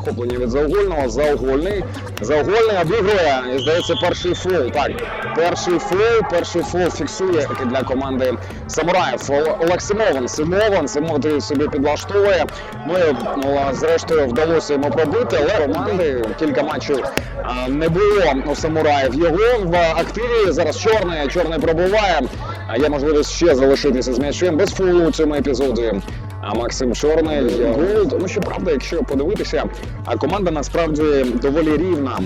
перехоплення від Заугольного. Заугольний. Заугольний обігрує. І здається, перший фол. Так, перший фол, перший фол фіксує таки для команди Самураїв. О- Олег Симован. Симован. Собі підлаштовує. Ну і ну, зрештою вдалося йому пробити, але команди кілька матчів не було у самураїв. Його в активі зараз чорний, чорний пробуває. Є можливість ще залишитися з м'ячем без фолу у цьому епізоді. А Максим Чорний гол. Ну щоправда, якщо подивитися, а команда насправді доволі рівна.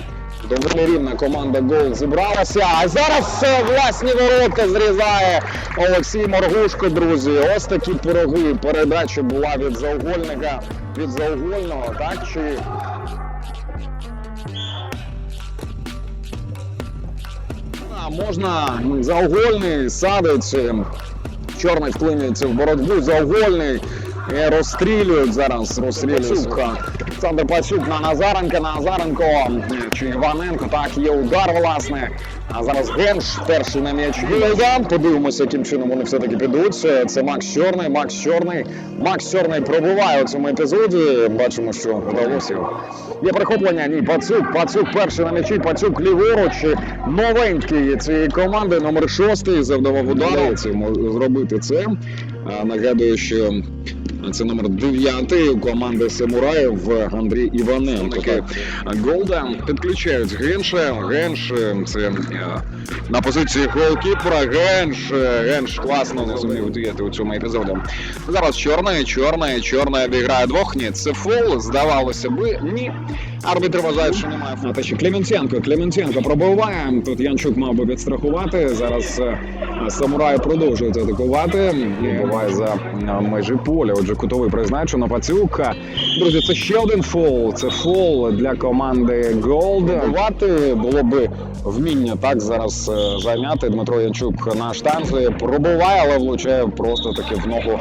Доволі рівна команда гол зібралася. А зараз е, власні ворота зрізає Олексій Моргушко, друзі. Ось такі пироги. Передача була від заугольника, від заугольного, так чи можна заугольний садить. е, Чорний вклинюється в боротьбу, заугольний. І розстрілюють зараз, розстрілюють. Олександр Пацюк на Назаренка, Назаренко чи Іваненко. Так, є удар, власне. А зараз Генш перший на м'яч. Гільдан. Подивимося, яким чином вони все-таки підуть. Це- Макс Чорний, Макс Чорний. Макс Чорний пробуває у цьому епізоді. Бачимо, що вдалося. Є перехоплення. Ні, Пацюк. Пацюк перший на м'ячі. Пацюк ліворуч. Новенький цієї команди, номер шостий, завдавав удару. Зробити це. Нагадую, що це номер 9 у команди Самураїв Андрій Іваненко. Голда підключають Генша. Генш е, це е, на позиції голкіпера. Генш. е, Генш класно зумів діяти у цьому епізоді. Зараз чорний, чорний, чорний обіграє двох. Ні, це фол. Здавалося би, ні. Арбітр вважає, що немає фолу. Та ще Клементенко. Клементенко пробиває. Тут Янчук мав би відстрахувати. Зараз самураї продовжують атакувати. Буває за межі поля. Отже, кутовий призначено. Пацюк. Друзі, це ще один фол. Це фол для команди Голд. Бувати було би вміння так зараз е, зайняти. Дмитро Янчук на штанзі пробуває, але влучає просто таки в ногу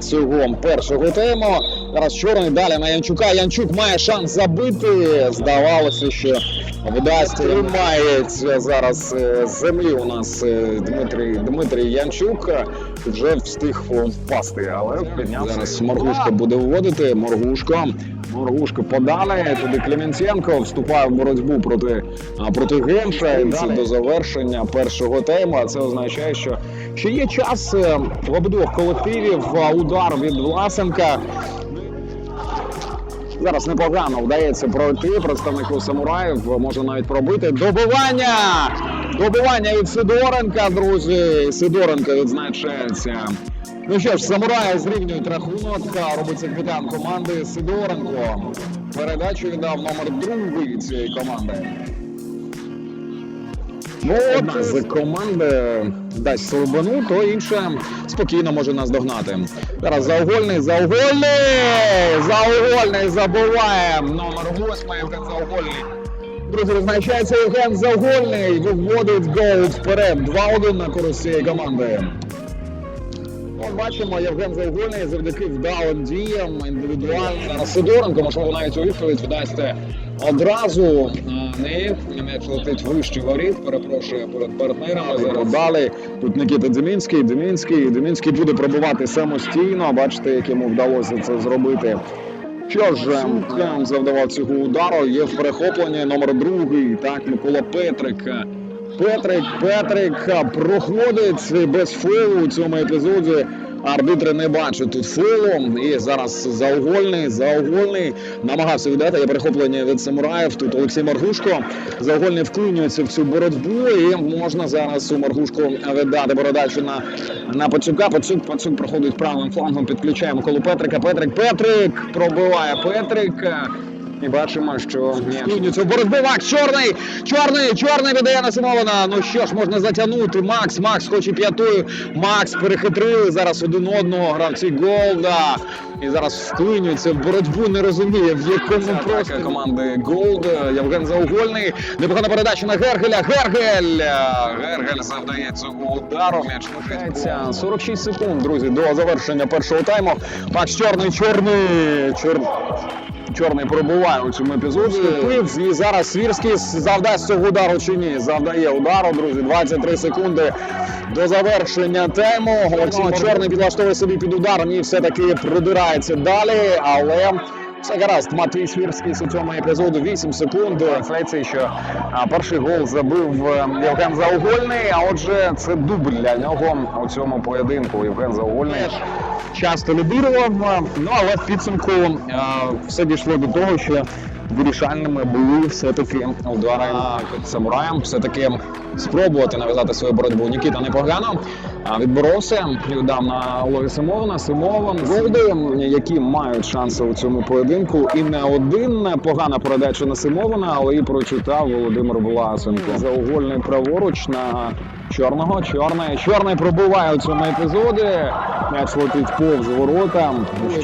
цього першого тему. Зараз чорний далі на Янчука. Янчук має шанс забити. Здавалося, що вдасть тримається зараз е, землі. У нас е, Дмитрій Дмитрій Янчук вже встиг впасти, але. Зараз Моргушко буде вводити. Моргушко. Моргушко подалі. Туди Клементенко вступає в боротьбу проти, проти Генша. І далі до завершення першого тайму. А це означає, що ще є час е, в обидвох колективів. Удар від Власенка. Зараз непогано вдається пройти представнику самураїв. Може навіть пробити. Добивання! Добивання від Сидоренка, друзі. Сидоренко відзначається. Ну що ж, самураї зрівнюють рахунок. Робиться капітан команди Сидоренко. Передачу віддав номер другий цієї команди. Ну, от з команди дасть слабину, то інша спокійно може нас догнати. Зараз заугольний, заугольний! Заугольний забуває номер восьмий Євген Заугольний. Друзі, визначається Євген Заугольний, виводить гол вперед. 2-1 на користь цієї команди. От бачимо, Євген Заугольний завдяки вдалим діям індивідуально. Сидоренко, можливо, навіть у відповідь видасте одразу. Не м'яч летить вище воріт, перепрошую перед партнерами. Зараз далі. Тут Нікіта Демінський, Демінський. Демінський буде пробувати самостійно. Бачите, як йому вдалося це зробити. Що ж, завдавав цього удару, є в перехопленні номер другий, так, Микола Петрик. Петрик, Петрик проходить без фолу у цьому епізоді. Арбітри не бачать тут фолу. І зараз заугольний, заугольний намагався віддати. Є перехоплення від самураїв. Тут Олексій Маргушко. Заугольний вклинюється в цю боротьбу. І можна зараз у Маргушку віддати передачу на, на Пацюка. Пацюк, Пацюк проходить правим флангом. Підключаємо коло Петрика. Петрик, Петрик пробиває Петрик. І бачимо, що вклинюється в боротьбу. Макс чорний, чорний, чорний віддає на Симована. Ну що ж, можна затягнути. Макс, Макс хоче п'ятою. Макс перехитрили зараз один одного. Гравці Голда. І зараз вклинюється в боротьбу. Не розуміє, в якому просто команди Голд. Євген Заугольний. Непогана передача на Гергеля. Гергель. Гергель завдає цього удару. М'яч лишається 46 секунд, друзі, до завершення першого тайму. Макс чорний, чорний, чорний. Чорний пробуває у цьому епізоді. Вступив, і зараз Свірський завдасть цього удару чи ні. Завдає удару, друзі. 23 секунди до завершення тему. Олексій Чорний підлаштовує собі під удар. Ні, все-таки продирається далі, але Все гаразд, Матвій Свірський у цьому епізоду 8 секунд. Трансляції, що перший гол забив е, Євген Заугольний, а отже, це дубль для нього у цьому поєдинку. Євген Заугольний часто лідирував, ну але в підсумку все дійшло до того, що вирішальними були все-таки удари самураєм. Все-таки спробувати нав'язати свою боротьбу. Нікіта непогано відборовся, віддав на Лові Симована. Симован Голди, які мають шанси у цьому поєдинку. І не один погана передача на Симована, але і прочитав Володимир Власенко. Заугольний праворуч на чорного. Чорний. Чорний пробиває у цьому епізоді. М'яч летить повз ворота.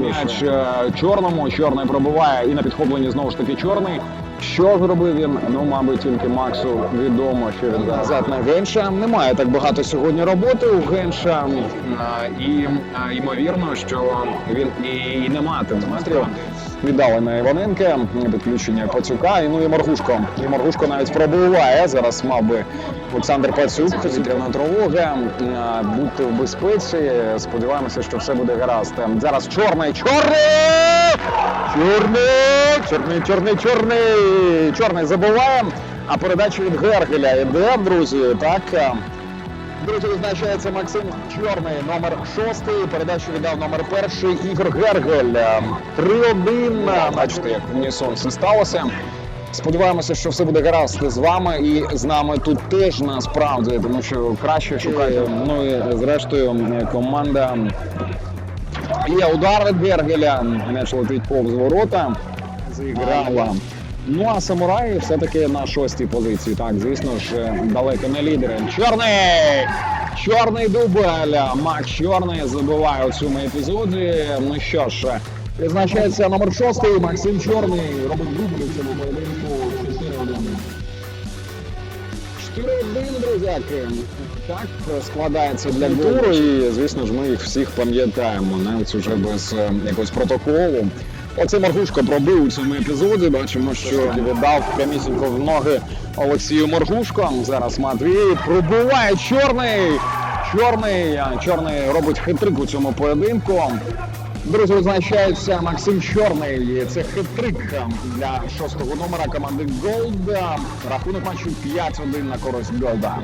М'яч е, чорному. Чорний пробиває і на підхопленні знову ж таки чорний. Що зробив він? Ну, мабуть, тільки Максу відомо, що він назад на Генша. Немає так багато сьогодні роботи у Генша. А, І а, ймовірно, що він і, не матиме. Віддали на Іваненка, підключення Пацюка, і ну і Маргушко. І Маргушко навіть пробиває. Зараз мав би Олександр Пацюк, вітряна тривога. Будьте в безпеці. Сподіваємося, що все буде гаразд. Зараз чорний, чорний! Чорний! Чорний, чорний, чорний! Чорний забиває. А передача від Гергеля іде, друзі. Так. Друзі, визначається Максим Чорний, номер шостий. Передачу віддав номер перший Ігор Гергель. 3-1. Бачите, як унісон все сталося. Сподіваємося, що все буде гаразд з вами і з нами тут теж насправді, тому що краще шукає. Ну і зрештою команда Є удар від Гергеля, м'яч летить повз ворота, зіграла. Ну а самураї все-таки на шостій позиції. Так, звісно ж, далеко не лідери. Чорний! Чорний дубль. Макс Чорний забиває у цьому епізоді. Ну що ж, відзначається номер шостий. Максим Чорний робить дубль у цьому поєдинку 4-1. 4-1, друзяки. Так складається для туру, і звісно ж ми їх всіх пам'ятаємо, навіть уже без е, якогось протоколу. Оце Маргушко пробив у цьому епізоді. Бачимо, що віддав прямісінько в ноги Олексію Маргушко. Зараз Матвій пробиває чорний. Чорний. Чорний робить хитрик у цьому поєдинку. Друзі, визначається Максим Чорний. Це хитрик для шостого номера команди Голда. Рахунок матчу 5-1 на користь Голда.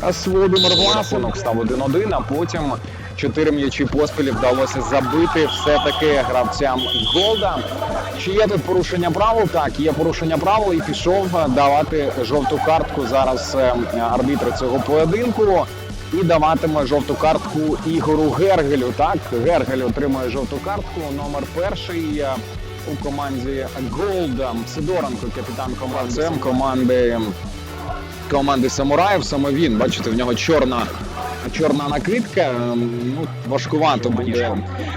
А Володимир Власенок став 1-1, а потім чотири м'ячі поспілі вдалося забити все-таки гравцям Голда. Чи є тут порушення правил? Так, є порушення правил і пішов давати жовту картку зараз е, арбітр цього поєдинку. І даватиме жовту картку Ігору Гергелю. Так, Гергель отримує жовту картку. Номер перший е, у команді Голда. Сидоренко, капітан команди команди команди самураїв. Саме він, бачите, в нього чорна. Чорна накидка, ем, ну важкувато буде.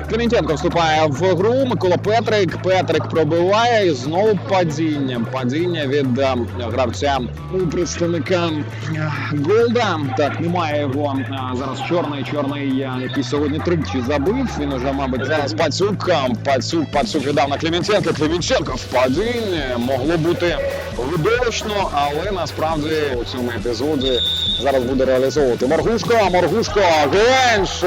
Клементенко вступає в гру. Микола Петрик. Петрик пробиває і знову падіння. Падіння від ем, гравця ну, представника е, Голда. Так, немає його зараз чорний, чорний, е, який сьогодні тричі забив. Він уже, мабуть, зараз Пацюк. ем, Пацюк, Пацюк віддав на Клементенка. Клементенко в падінні. Могло бути видовищно, але насправді у цьому епізоді зараз буде реалізовувати Маргушко. Маргушко, Генш!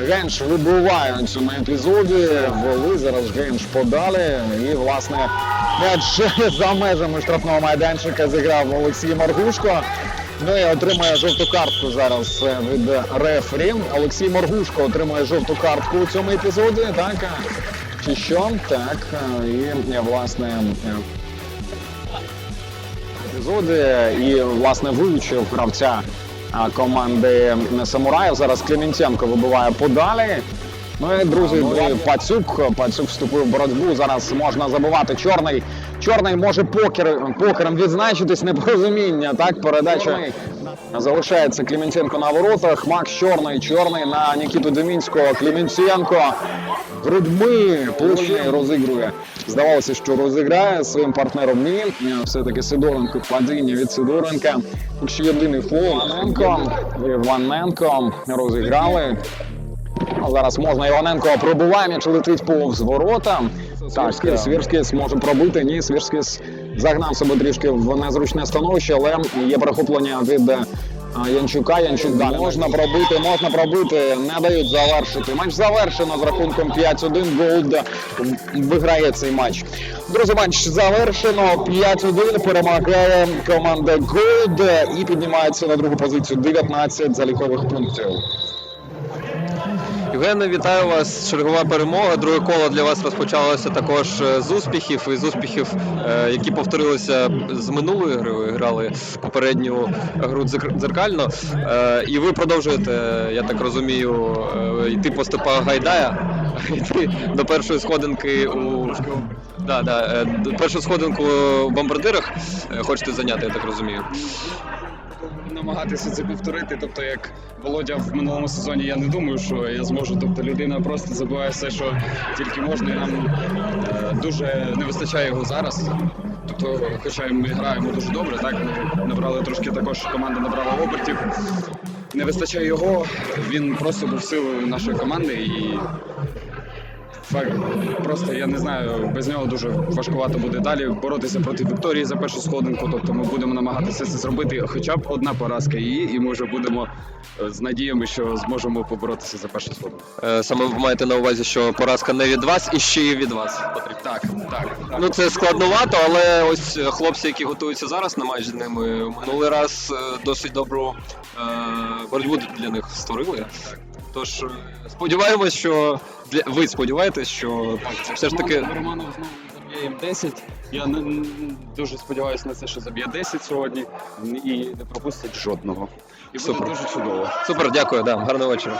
Генш вибиває у цьому епізоді. Ввели зараз Генш подалі. І, власне, м'яч за межами штрафного майданчика зіграв Олексій Маргушко. Ну і отримує жовту картку зараз е, від рефері. Олексій Моргушко отримує жовту картку у цьому епізоді. Так, чи що? Так, е, і е, власне е, епізоди і власне вивчив гравця команди Самураїв. Зараз Клементенко вибиває подалі. Ну і друзі, Пацюк. Пацюк вступив в боротьбу. Зараз можна забивати чорний. Чорний може покер, покером відзначитись непорозуміння. Так, передача залишається Клементенко на воротах. Макс Чорний, чорний на Нікіту Демінського. Клементенко грудьми площі розігрує. Здавалося, що розіграє своїм партнером. Ні, все-таки Сидоренко, падіння від Сидоренка. Єдиний фол, Іваненко, Іваненко розіграли. А Зараз можна Іваненко пробиває, м'яч летить повз ворота. Так, Свірськіс може пробити. Ні, Свірськіс загнав себе трішки в незручне становище, але є перехоплення від Янчука, Янчук далі. Можна пробити, можна пробити, не дають завершити. Матч завершено з рахунком 5-1. Голд виграє цей матч. Друзі, матч завершено. 5-1 перемагає команда Голд і піднімається на другу позицію 19 залікових пунктів. Євгене, вітаю вас. Чергова перемога. Друге коло для вас розпочалося також е, з успіхів і з успіхів, е, які повторилися з минулої гри. Ви грали попередню гру дзер- дзеркально. Е, І ви продовжуєте, я так розумію, йти по степах Гайдая, йти до першої сходинки у да, да, першу сходинку у бомбардирах. Хочете зайняти, я так розумію. Намагатися це повторити. Тобто, як Володя в минулому сезоні, я не думаю, що я зможу. Тобто людина просто забиває все, що тільки можна, і нам е, дуже не вистачає його зараз. Тобто, хоча ми граємо дуже добре, так ми набрали трошки також команда набрала обертів. Не вистачає його. Він просто був силою нашої команди і. Факт, просто я не знаю, без нього дуже важкувато буде далі боротися проти Вікторії за першу сходинку. Тобто ми будемо намагатися це зробити. Хоча б одна поразка її, і ми вже будемо е, з надіями, що зможемо поборотися за першу сходинку. Е, Саме ви маєте на увазі, що поразка не від вас і ще й від вас потрібна. Так, так, так. Ну це складновато, але ось хлопці, які готуються зараз на матч з ними, минулий раз е, досить добру боротьбу для них створили. Тож е, сподіваємось, що для ви сподіваєтесь, що так, все ж таки Романов знову заб'є їм 10. Я не, дуже сподіваюся на це, що заб'є 10 сьогодні і не пропустить жодного. І буде Супер. дуже чудово. супер, дякую, да, гарного вечора.